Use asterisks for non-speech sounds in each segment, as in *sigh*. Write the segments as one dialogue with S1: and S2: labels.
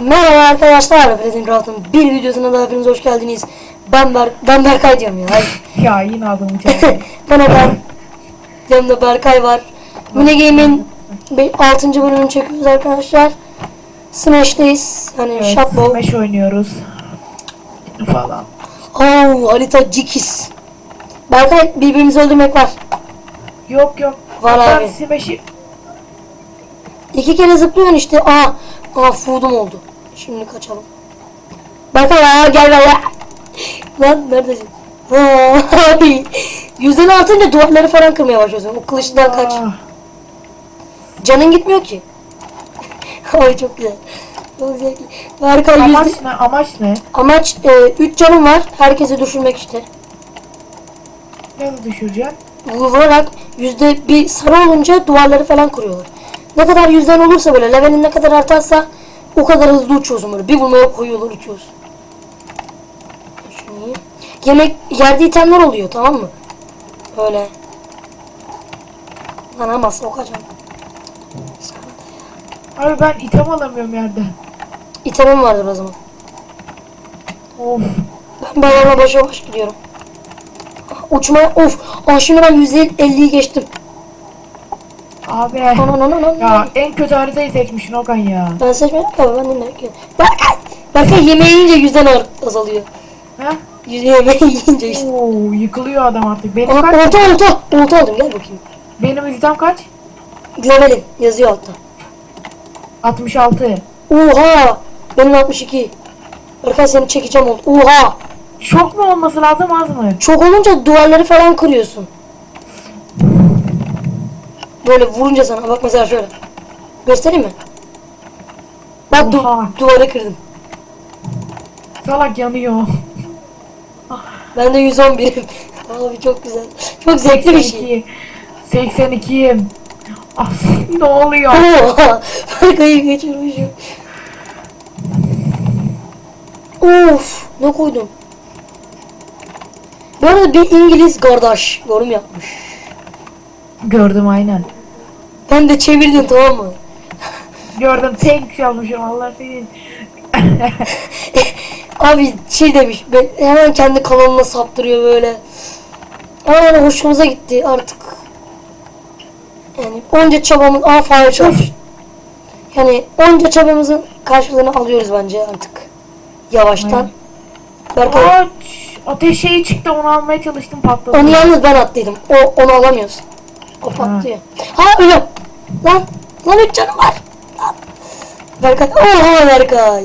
S1: Merhaba arkadaşlar, Platin Craft'ın bir videosuna da hepiniz hoş geldiniz. Ben, Ber ben Berkay diyorum ya. *laughs*
S2: Ya yine *laughs* çaldı.
S1: Bana ben. Yanımda Berkay var. Mini Game'in 6. bölümünü çekiyoruz arkadaşlar. Smash'teyiz. Yani
S2: evet,
S1: Shotball.
S2: Smash oynuyoruz. Falan.
S1: Oo, harita Cikis. Berkay birbirimizi öldürmek var.
S2: Yok yok.
S1: Var
S2: Ben
S1: abi.
S2: Smash'i...
S1: İki kere zıplıyorsun işte. Aa, aa food'um oldu. Şimdi kaçalım. Berkay aa gel ya. Lan neredesin? Abi. Yüzden altınca duvarları falan kırmaya başlıyorsun. O kılıçtan kaç. Canın gitmiyor ki. *laughs* Ay çok güzel. Zevkli. Berkay yüzde...
S2: Amaç ne? Amaç ne?
S1: Amaç 3 canım var. Herkesi düşürmek işte.
S2: Nasıl düşüreceğim?
S1: Vurarak yüzde bir sarı olunca duvarları falan kuruyorlar. Ne kadar yüzden olursa böyle levelin ne kadar artarsa o kadar hızlı uçuyorsun böyle. Bir vurmaya koyuyorlar uçuyorsun. Şunu. Yemek yerde itemler oluyor tamam mı? Öyle. Lan ama sokacağım.
S2: Abi ben item alamıyorum yerden.
S1: İtemim vardır o zaman.
S2: Of.
S1: Ben bayağıma başa baş gidiyorum. Uçmaya of. Aa şimdi ben %50'yi geçtim.
S2: Abi.
S1: Anan anan anan.
S2: Ya en kötü haritayı seçmişsin Okan ya.
S1: Ben seçmedim ki abi ben dinlemek yok. Berkay! Berkay yemeği yiyince yüzden azalıyor.
S2: Ha?
S1: Yemeği yiyince işte.
S2: Oo, yıkılıyor adam artık. Benim
S1: Aa,
S2: kaç?
S1: olta olta. Olta aldım gel bakayım.
S2: Benim item kaç?
S1: Levelim yazıyor altta.
S2: 66.
S1: Oha! Benim 62. Berkay seni çekeceğim oldu. Oha!
S2: Çok mu olması lazım az mı?
S1: Çok olunca duvarları falan kırıyorsun. Böyle vurunca sana bak mesela şöyle. Göstereyim mi? Bak du-
S2: Oha.
S1: duvarı kırdım.
S2: Salak yanıyor.
S1: Ben de 111'im. *laughs* Abi çok güzel. Çok zevkli bir şey.
S2: 82. 82'yim. Ah, ne oluyor? *laughs*
S1: Oha! Berkay'ı geçirmişim. Of! Ne koydum? Bu arada bir İngiliz kardeş yorum yapmış.
S2: Gördüm aynen.
S1: Ben de çevirdim tamam mı?
S2: Gördüm tek yazmışım Allah senin. *laughs*
S1: Abi şey demiş, ben hemen kendi kanalına saptırıyor böyle. Ama yani hoşumuza gitti artık. Yani onca çabamız, aa fire charge. Yani onca çabamızın karşılığını alıyoruz bence artık. Yavaştan. Berkay,
S2: ateş şeyi çıktı onu almaya çalıştım patladı.
S1: onu yalnız ben attıydım. O, onu alamıyorsun. O patlıyor. Ha ölüm. Lan, lan üç canım var. Lan. Berkay, oha Berkay.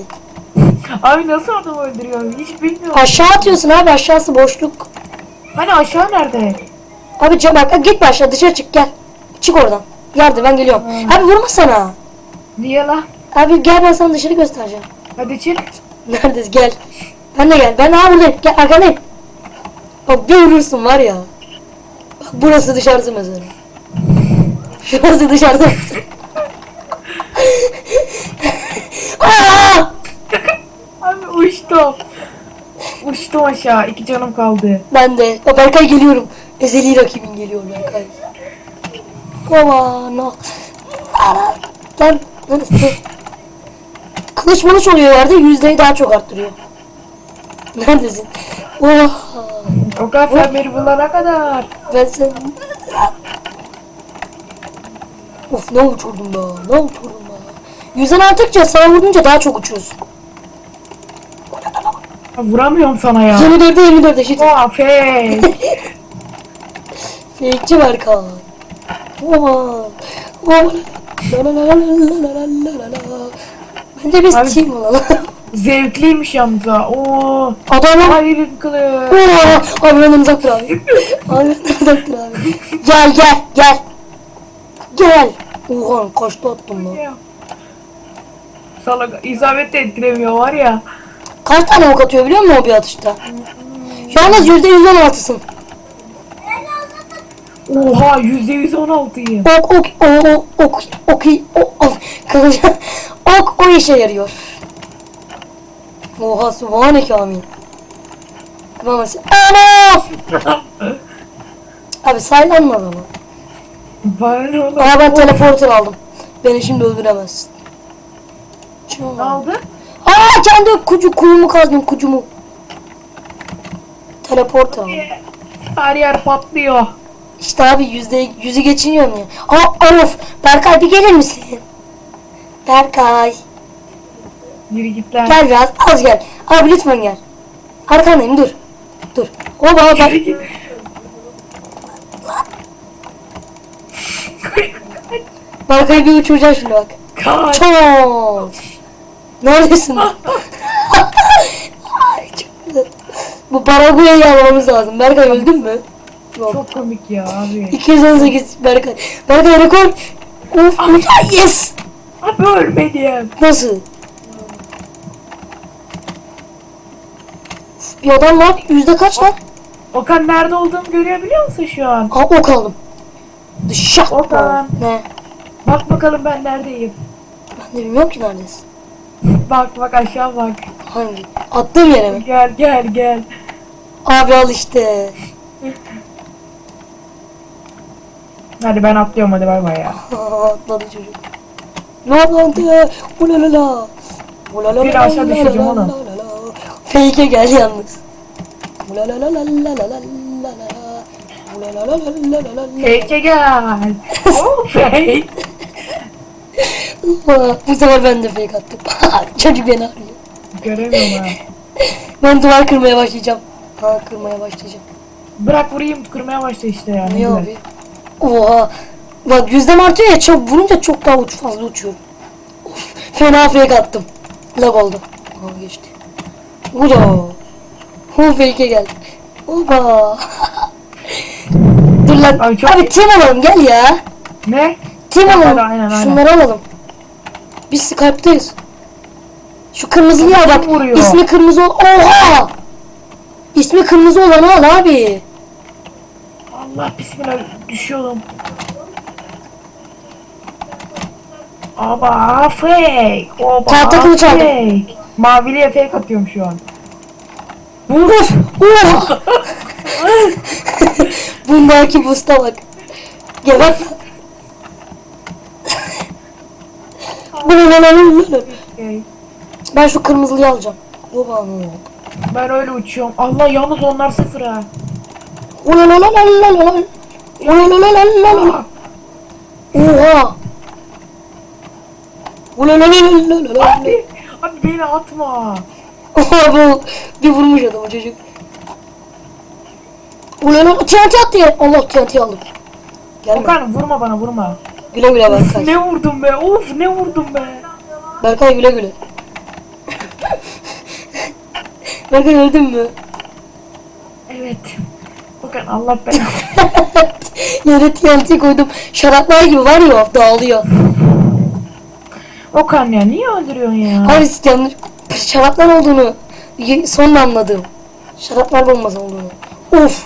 S2: Abi nasıl adam öldürüyor hiç bilmiyorum.
S1: Aşağı atıyorsun abi aşağısı boşluk.
S2: Hani aşağı nerede?
S1: Abi ca- bak git başla dışarı çık gel. Çık oradan. Yardım ben geliyorum. Abi vurma sana.
S2: Niye la?
S1: Abi gel ben sana dışarı göstereceğim.
S2: Hadi çık.
S1: Neredesin gel. Ben de gel. Ben ha buradayım. Gel arkandayım. Bak bir vurursun var ya. Bak burası dışarısı mesela. Şurası dışarısı. Aa!
S2: Abi uçtum. Uçtum aşağı iki canım kaldı.
S1: Ben de. Ya Berkay geliyorum. Ezeli rakibin geliyor Berkay. Baba no. Ara. Lan. Lan. Kılıç mılıç oluyor yerde yüzdeyi daha çok arttırıyor. Neredesin? Oha.
S2: O kadar sen beni bulana kadar.
S1: Ben sen... Of ne uçurdum be. Ne uçurdum be. Yüzden arttıkça sana vurunca daha çok uçuyorsun.
S2: Vuramıyorum sana ya.
S1: 24'e 24'e shit.
S2: Aa fake.
S1: Fake'ci var kan. Aman. Aman. Bence biz
S2: Abi,
S1: team olalım. *laughs*
S2: Zevkliymiş yalnız ha. Oo.
S1: Adamım.
S2: Hayır kılıç.
S1: Oo. Abi yanımıza dur abi. abi yanımıza dur abi. Gel gel gel. Gel. Oha kaçta attım lan.
S2: Salak isabet de ettiremiyor var ya.
S1: Kaç tane ok atıyor biliyor musun o bir atışta? Yalnız yüzde yüz on altısın.
S2: Oha yüzde yüz on altıyım.
S1: Ok ok o o ok ok o of kılıç ok o işe yarıyor. Oha subhaneke amin. Tamam sen. Ana! *laughs* Abi saylanma bana.
S2: Bana ne.
S1: Aa ben teleporter aldım. Beni şimdi öldüremezsin.
S2: Ne aldı?
S1: Aa kendi kucu kuyumu kazdım kucumu. Teleport al.
S2: Her yer patlıyor.
S1: İşte abi yüzde yüzü geçiniyorum ya. Aa of Berkay bir gelir misin? Berkay
S2: Yürü git lan.
S1: gel biraz az gel. Abi lütfen gel. Arkandayım dur. Dur. Oba
S2: Yürü
S1: Berkay bir uçuracağım şimdi bak.
S2: Kaç.
S1: Çok. Neredesin? Ay, çok güzel. Bu Paraguay'ı almamız lazım. Berkay öldün mü? Yok.
S2: Çok komik ya abi.
S1: 218 Berkay. Berkay rekor. Of, of yes.
S2: Abi ölmedim.
S1: Nasıl? Bir adam var. Yüzde kaç lan?
S2: Okan nerede olduğumu görebiliyor musun şu an?
S1: Aa ok aldım. Shot
S2: Okan.
S1: Ne?
S2: Bak bakalım ben neredeyim.
S1: Ben de bilmiyorum ki neredesin.
S2: Bak bak aşağı bak.
S1: Hangi? Attığım yere mi?
S2: Gel gel gel.
S1: Abi al işte.
S2: Hadi ben atlıyorum hadi bay bay ya.
S1: Aa, Atladı çocuk. Ne yaplandı? Ulalala. Ulalala.
S2: Bir aşağı düşeceğim oğlum.
S1: Fake'e gel yalnız. Ulalala.
S2: Fake'e gel. Oh fake.
S1: Bu sefer ben de fake attım. *laughs* Çocuk beni arıyor.
S2: Göremiyorum ha. *laughs*
S1: Ben duvar kırmaya başlayacağım. Ha kırmaya başlayacağım.
S2: Bırak vurayım kırmaya başla işte ya. ne
S1: abi? Oha. Bak yüzdem artıyor ya çok vurunca çok daha uç fazla uçuyorum. Of, fena fake attım. Lag oldu. Aha geçti. Uda. Hu fake'e geldi. Oba. *laughs* Dur lan.
S2: Abi çok-
S1: Abi team alalım gel ya.
S2: Ne?
S1: Team
S2: Aynen,
S1: alalım.
S2: aynen, aynen.
S1: Şunları alalım. Biz Skype'dayız. Şu kırmızılıya bak.
S2: vuruyor?
S1: İsmi kırmızı ol. Oha! İsmi kırmızı olanı al abi.
S2: Allah bismillah düşüyorum. Aba fake. Oba
S1: Tahta kılıç aldım.
S2: Maviliye fake atıyorum şu an.
S1: Uf! Uf! *laughs* *laughs* Bundaki busta bak. Gel Ben şu kırmızıyı alacağım. Bu.
S2: Ben öyle uçuyorum. Allah yalnız onlar sıfır ha.
S1: Oha.
S2: Abi, abi beni atma.
S1: Oha bu bir vurmuş adamı çocuk. Ulan TNT at diye. Allah TNT aldım. Gelme.
S2: Okan vurma bana vurma.
S1: Güle güle Berkay. *laughs*
S2: Ne vurdum be? Of ne vurdum be?
S1: Berkay güle güle. Berkay öldün mü?
S2: Evet. Okan Allah belanı. *laughs*
S1: Yere TNT koydum. Şaraplar gibi var ya dağılıyor.
S2: Okan ya niye öldürüyorsun ya?
S1: Abi yanlış şaraplar olduğunu sonra anladım. Şaraplar bombası olduğunu. Of.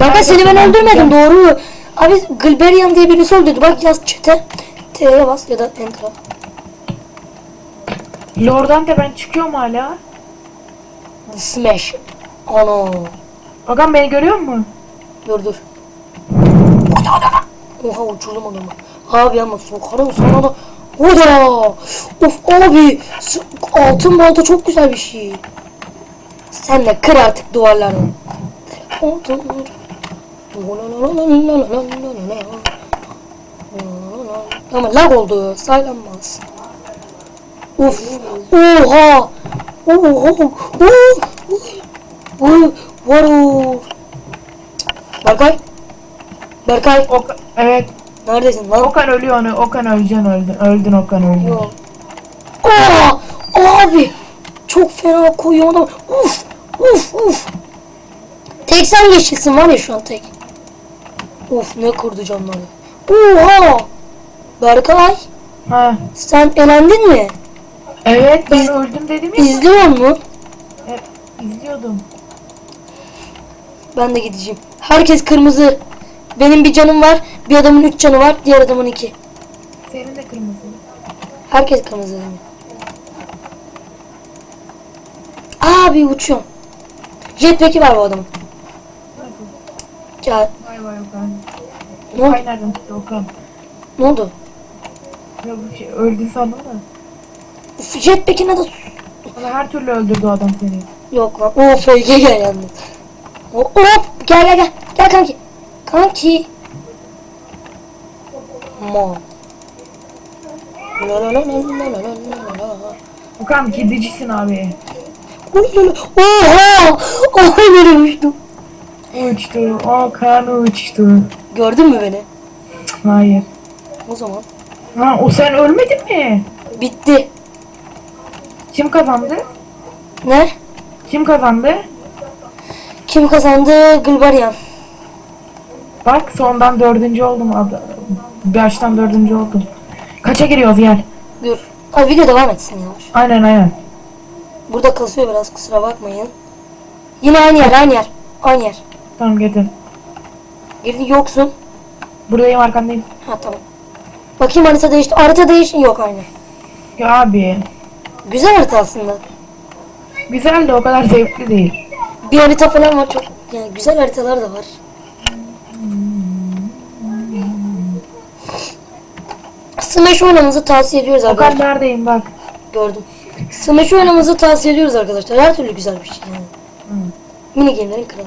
S1: Berkay seni ben öldürmedim doğru. Abi Gilberian diye birisi öldürdü. Bak yaz çete. T'ye bas ya da Enter'a.
S2: Lordante ben çıkıyorum hala.
S1: Smash. Ana.
S2: Okan beni görüyor musun?
S1: Dur dur. Oha uçurdum adamı. Abi ama sokarım sana da. Oda. Of abi. Altın balta çok güzel bir şey. Sen de kır artık duvarları. Otur. Ama lag oldu. Saylanmaz. Of. Oha. Oha. Oha. Var o. Berkay. Berkay.
S2: Okan, evet.
S1: Neredesin lan?
S2: Okan ölüyor onu. Okan öleceksin öldün. Öldün Okan öldün.
S1: Yok. Aa, abi. Çok fena koyuyor adam. Uf. Uf uf. Tek sen geçilsin var ya şu an tek. Uf ne kurdu canları. Oha. Berkay.
S2: Ha.
S1: Sen elendin mi?
S2: Evet ben
S1: İz-
S2: öldüm dedim ya.
S1: İzliyor mu?
S2: Evet, izliyordum.
S1: Ben de gideceğim. Herkes kırmızı. Benim bir canım var. Bir adamın üç canı var. Diğer adamın iki.
S2: Senin de kırmızı.
S1: Herkes kırmızı? Abi uçuyorum. Jetpack'i var bu adamın.
S2: Nasıl? Vay Okan.
S1: ne oldu?
S2: Nereden çıktı Okan?
S1: Ne oldu?
S2: Ya bu şey öldü sandım da.
S1: Uf, jetpack'ine de
S2: Ama her türlü öldürdü o adam seni.
S1: Yok lan. O FG gel yalnız. Hop hop. Gel gel gel. Gel kanki. Kanki. Mo. La la la la la la la la la.
S2: Okan kedicisin abi.
S1: Oha! Oha böyle uçtum.
S2: Uçtu. Okan uçtu.
S1: Gördün mü beni?
S2: Hayır.
S1: O zaman
S2: Ha o sen ölmedin mi?
S1: bitti.
S2: Kim kazandı?
S1: Ne?
S2: Kim kazandı?
S1: Kim kazandı? Gulbarian.
S2: Bak sondan dördüncü oldum. Abi. Baştan dördüncü oldum. Kaça giriyoruz gel.
S1: Dur. Abi video devam etsin ya.
S2: Aynen aynen.
S1: Burada kasıyor biraz kusura bakmayın. Yine aynı yer aynı yer. Aynı yer.
S2: Tamam getir.
S1: Girdi yoksun.
S2: Buradayım arkandayım.
S1: Ha tamam. Bakayım harita değişti. Harita değişti. Yok aynı.
S2: Ya abi.
S1: Güzel harita aslında.
S2: Güzel de o kadar zevkli değil.
S1: Bir harita falan var çok. Yani güzel haritalar da var. Smash oynamanızı tavsiye ediyoruz
S2: Okan
S1: arkadaşlar.
S2: neredeyim bak.
S1: Gördüm. Smash oynamanızı tavsiye ediyoruz arkadaşlar. Her türlü güzel bir şey yani. Mini game'lerin kralı.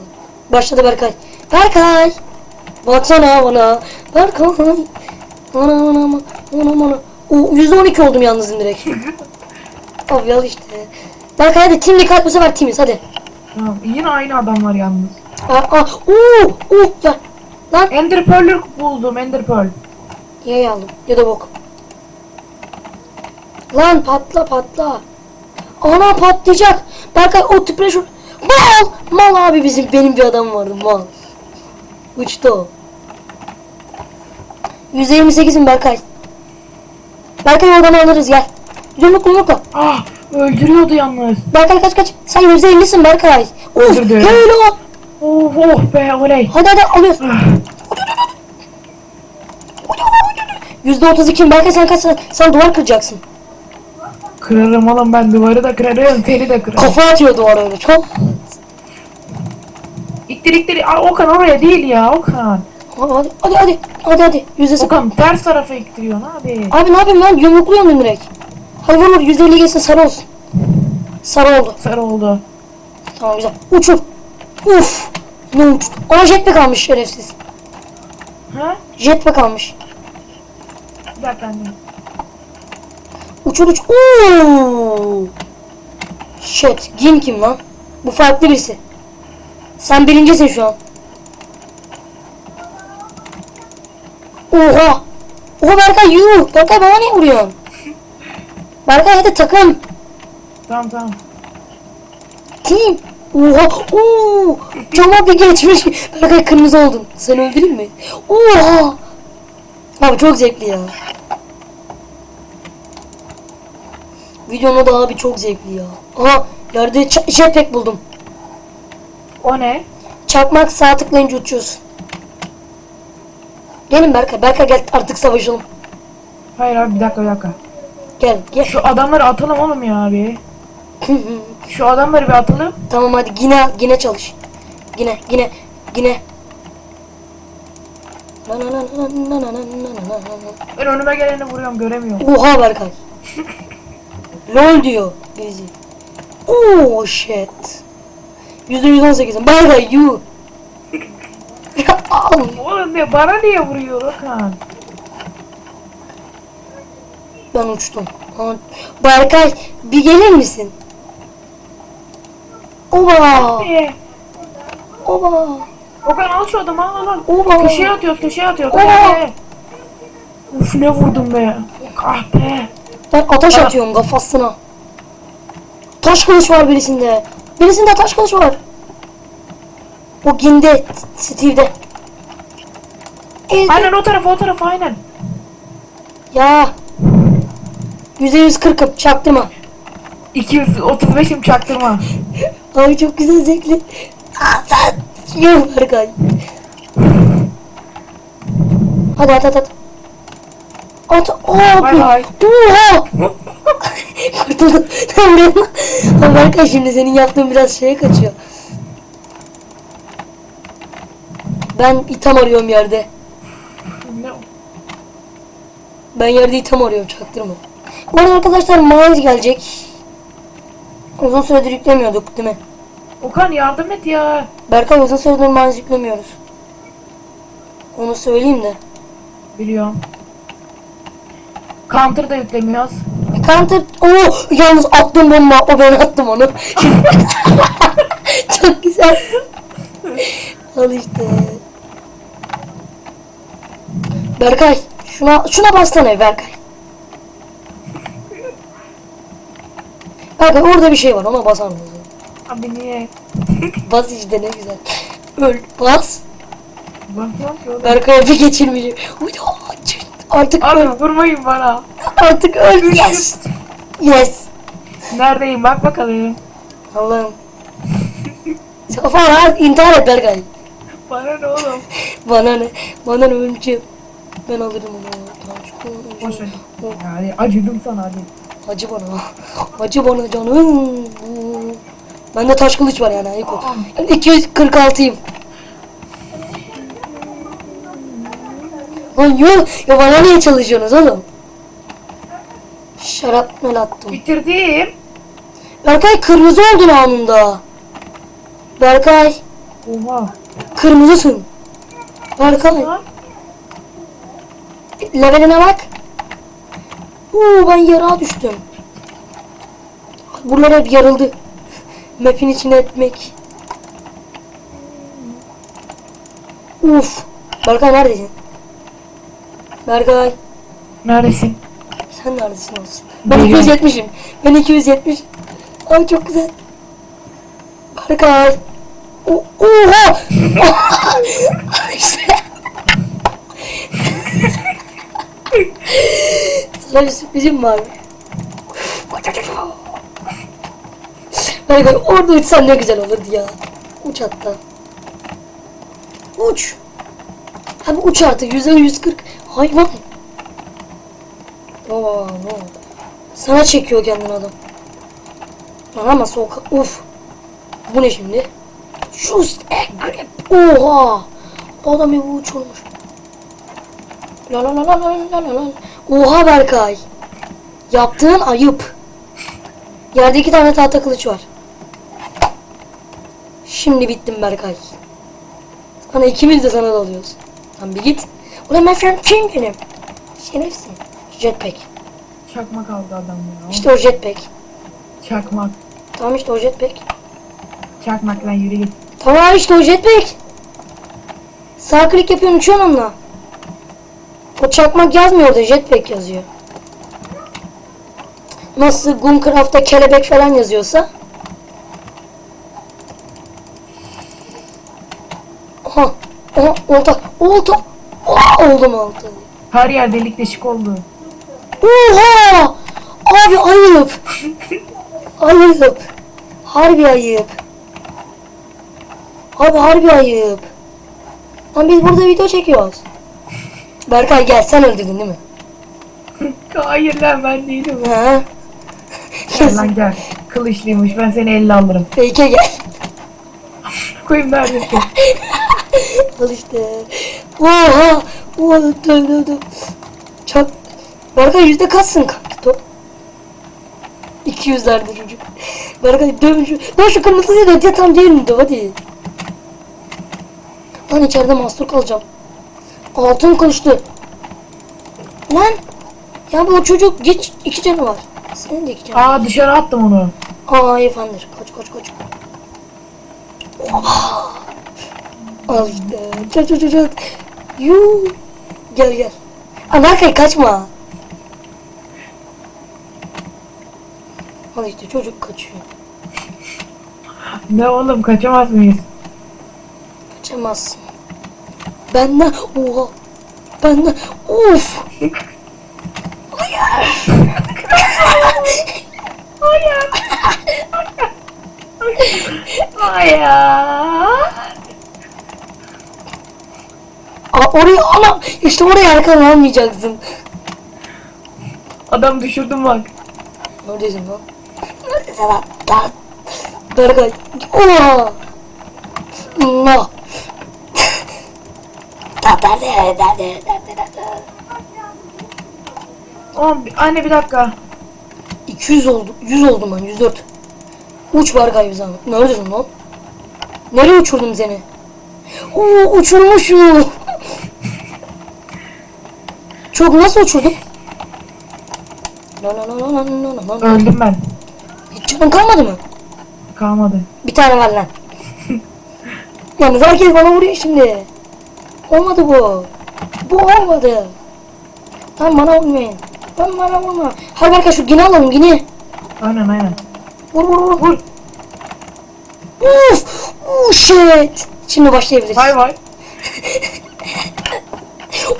S1: Başladı Berkay. Berkay! Baksana bana. Berkay. Ana ana ana ana. O %12 oldum yalnız direkt. *laughs* Abi al işte. Berkay hadi team dikkat bu sefer timiz hadi.
S2: Tamam. Yine aynı adam var yalnız.
S1: Aa, aa, uuu, uuu, ya. Lan
S2: Ender Pearl'ü buldum. Ender Pearl.
S1: Yay aldım ya da bok. Lan patla patla. Ana patlayacak. Berkay o tüpre şu. Mal. Mal abi bizim benim bir adam vardı mal. Uçtu o. %28'im Berkay. Berkay oradan alırız gel. Yumruk yumruk.
S2: Ah öldürüyordu yalnız.
S1: Berkay kaç kaç. Sen %50'sin Berkay. Uf
S2: Öldürdü.
S1: helal.
S2: Oh oh be oley.
S1: Hadi hadi alıyoruz.
S2: Ah,
S1: %32'im Berkay sen kaç sen, sen duvar kıracaksın.
S2: Kırarım oğlum ben duvarı da kırarım seni de kırarım.
S1: Kafa atıyor duvara öyle çok.
S2: İttir. Aa, Okan oraya değil ya Okan.
S1: Hadi hadi hadi hadi hadi hadi yüzde.
S2: Okan ters tarafa ittiriyorsun abi.
S1: Abi ne yapayım lan yumrukluyorum direkt. Hadi vur yüzde elli gelsin sarı olsun. Sarı oldu.
S2: Sarı oldu.
S1: Tamam güzel. Uçur. Uf. Ne uçtu. Ama jetpack almış şerefsiz.
S2: Ha?
S1: Jetpack almış.
S2: Bir dakika anne.
S1: Uçur uç. Uuu. Shit. Jin kim lan? Bu farklı birisi. Sen birincisin şu an. Oha. Oha Berkay yuh. Berkay bana niye vuruyorsun? Berkay hadi takım.
S2: Tamam tamam.
S1: Team. Oha. Oo. Cama bir geçmiş. Berkay kırmızı oldun. Seni öldüreyim mi? Oha. Abi çok zevkli ya. Videonun da abi çok zevkli ya. Aha yerde jetpack buldum.
S2: O ne?
S1: Çakmak sağ tıklayınca uçuyorsun. Gelin Berkay. Berkay gel artık savaşalım.
S2: Hayır abi bir dakika bir dakika.
S1: Gel gel.
S2: Şu adamları atalım oğlum ya abi. Şu adamları bir atalım.
S1: Tamam hadi yine yine çalış. Yine yine yine.
S2: Ben önüme geleni vuruyorum göremiyorum.
S1: Oha Berkay. Lol diyor bizi. Oh shit. %118'im. Berkay you. *laughs* Al.
S2: Oğlum ne bana niye vuruyor Okan?
S1: ben uçtum. Ama- Berkay bir gelir misin? Oba. Oba.
S2: Okan al şu adamı al al al.
S1: Oba.
S2: Köşeye atıyoruz köşeye atıyoruz. Hadi. Uf ne vurdum be. Ah be.
S1: Ben ateş atıyorum kafasına. Taş kılıç var birisinde. Birisinde taş kılıç var. O Ginde, Steve'de. Evet.
S2: Aynen o tarafa o tarafa aynen.
S1: Ya. Yüzde yüz kırkım. Çaktırma.
S2: 235'im çaktırma.
S1: Ay çok güzel zevkli. Sen. Yok Berkay. Hadi at at at. At. Abi.
S2: Bay bay.
S1: Oha. *laughs* Buraya. Ama Berkay şimdi senin yaptığın biraz şeye kaçıyor. Ben item arıyorum yerde.
S2: Ne?
S1: Ben yerde item arıyorum çaktırma. Arada arkadaşlar Miles gelecek. Uzun süredir yüklemiyorduk değil mi?
S2: Okan yardım et ya.
S1: Berkay uzun süredir Miles yüklemiyoruz. Onu söyleyeyim de.
S2: Biliyorum. Counter da yüklemiyoruz.
S1: Counter... Oo, yalnız attım bomba. O ben attım onu. *laughs* Çok güzel. Al işte. Berkay. Şuna, şuna bassana Berkay. Berkay orada bir şey var ona basar mısın?
S2: Abi niye?
S1: Bas işte ne güzel. Öl. Bas. Berkay'a bir geçirmeyeceğim. Uy, Artık öl.
S2: Abi vurmayın bana.
S1: Artık öl. Yes. Yes.
S2: Neredeyim bak bakalım.
S1: Allah'ım. Falan ha intihar et Berkay.
S2: Bana ne oğlum?
S1: Bana ne? Bana ne öleceğim. Ben alırım onu. Tamam, şu-
S2: Boş ver.
S1: O,
S2: Yani acıdım sana hadi.
S1: Acı bana. Acı bana canım. Bende taş kılıç var yani ayık ol. Ben 246'yım. Lan yok. Ya bana niye çalışıyorsunuz oğlum? Şarapnel attım.
S2: Bitirdim.
S1: Berkay kırmızı oldun anında. Berkay
S2: Oha.
S1: kırmızısın. Berkay leveline bak. Oo ben yarağa düştüm. Buralar hep yarıldı. Map'in içine etmek. Uf. Berkay neredesin? Berkay
S2: Neredesin?
S1: sen neredesin olsun? Ben
S2: Geliyorum.
S1: 270'im. Ben 270. Ay çok güzel. Berkay. O- Oha! işte. *laughs* Sana bir sürprizim var. Berkay orada uçsan ne güzel olurdu ya. Uç hatta. Uç. Abi uç artık. Yüze 140. Hayvan. Oo, oldu? Sana çekiyor kendini adam. Lan ama soğuk. Uf. Bu ne şimdi? Just a grip. Oha. Adam bir uç olmuş. La la la la la la la. Oha Berkay. Yaptığın ayıp. Yerde iki tane tahta kılıç var. Şimdi bittim Berkay. Sana ikimiz de sana dalıyoruz. Lan bir git. Ulan ben sen kimdim? Şerefsin. Jetpack.
S2: Çakmak aldı adam ya.
S1: İşte o jetpack.
S2: Çakmak.
S1: Tamam işte o jetpack.
S2: Çakmak lan yürü git.
S1: Tamam işte o jetpack. Sağ klik yapıyorsun uçuyorsun onunla. O çakmak yazmıyor orada jetpack yazıyor. Nasıl Gunkraft'ta kelebek falan yazıyorsa. Aha, aha, olta, olta. Oha, oldu mu olta?
S2: Her yer delik deşik oldu.
S1: Oha! Abi ayıp. ayıp. Harbi ayıp. Abi harbi ayıp. Lan biz burada video çekiyoruz. Berkay gel sen öldürdün değil mi?
S2: Hayır lan ben değilim.
S1: Ha?
S2: Gel lan gel. Kılıçlıymış ben seni elle alırım.
S1: Fake'e gel.
S2: Koyayım neredesin?
S1: Al işte. Oha! Oha dur dur dur. Çok. Berkay yüzde kaçsın kanki top? 200'lerde çocuk. Berkay dövüşü. Lan şu kırmızıyı da ya tam değil mi döv hadi. Lan içeride mahsur kalacağım. Altın kılıçlı. Lan. Ya bu çocuk geç iki canı var. Senin de iki canı var.
S2: Aa dışarı attım onu.
S1: Aa efendim. Koç koç koç. Oha. Al işte. Çat çat çat çat. Yuu. Gel gel. Aa Berkay kaçma. Al işte çocuk kaçıyor.
S2: Ne oğlum kaçamaz mıyız?
S1: Kaçamazsın. Benden oha. Benden of.
S2: Hayır. *laughs*
S1: Aa, oraya ana işte oraya arkadan almayacaksın.
S2: Adam düşürdüm bak.
S1: Neredesin lan? Neredesin lan? Lan. Berkay. Oha. Allah. Nerede? Nerede? Nerede? Nerede?
S2: Oğlum anne bir dakika.
S1: 200 oldu. 100 oldum ben 104. Uç var galiba zahmet. Neredesin lan? Nereye uçurdum seni? Oo uçurmuşum. Çok nasıl la.
S2: Öldüm ben.
S1: Hiç canın kalmadı mı?
S2: Kalmadı.
S1: Bir tane var lan. *laughs* Yalnız herkes bana vuruyor şimdi. Olmadı bu. Bu olmadı. Tamam bana vurmayın. Lan bana vurma. Hayır Berkay şu gini alalım gini.
S2: Aynen aynen.
S1: Vur vur vur vur. Uf. Oh shit. Şimdi başlayabiliriz.
S2: Bay bay.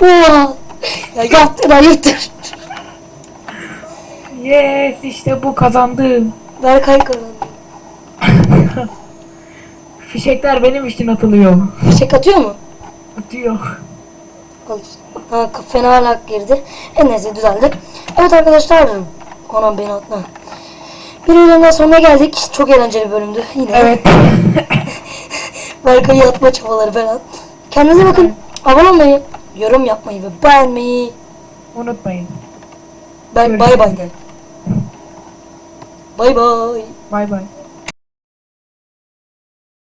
S2: *laughs*
S1: Oha. Ya yaptır ayıptır.
S2: Yes işte bu kazandım.
S1: Berkay kazandı. *laughs*
S2: Fişekler benim için atılıyor.
S1: Fişek atıyor mu?
S2: Atıyor.
S1: Al işte. Ha, fena lak girdi. En neyse düzeldi. Evet arkadaşlar. Anam beni atma. Bir bölümden sonuna geldik. Çok eğlenceli bölümdü. Yine.
S2: Evet. *laughs*
S1: Berkay'ı atma çabaları falan. Kendinize bakın. Abone olmayı, yorum yapmayı ve beğenmeyi.
S2: Unutmayın.
S1: Ben bay bay de. Bay bay.
S2: Bay bay.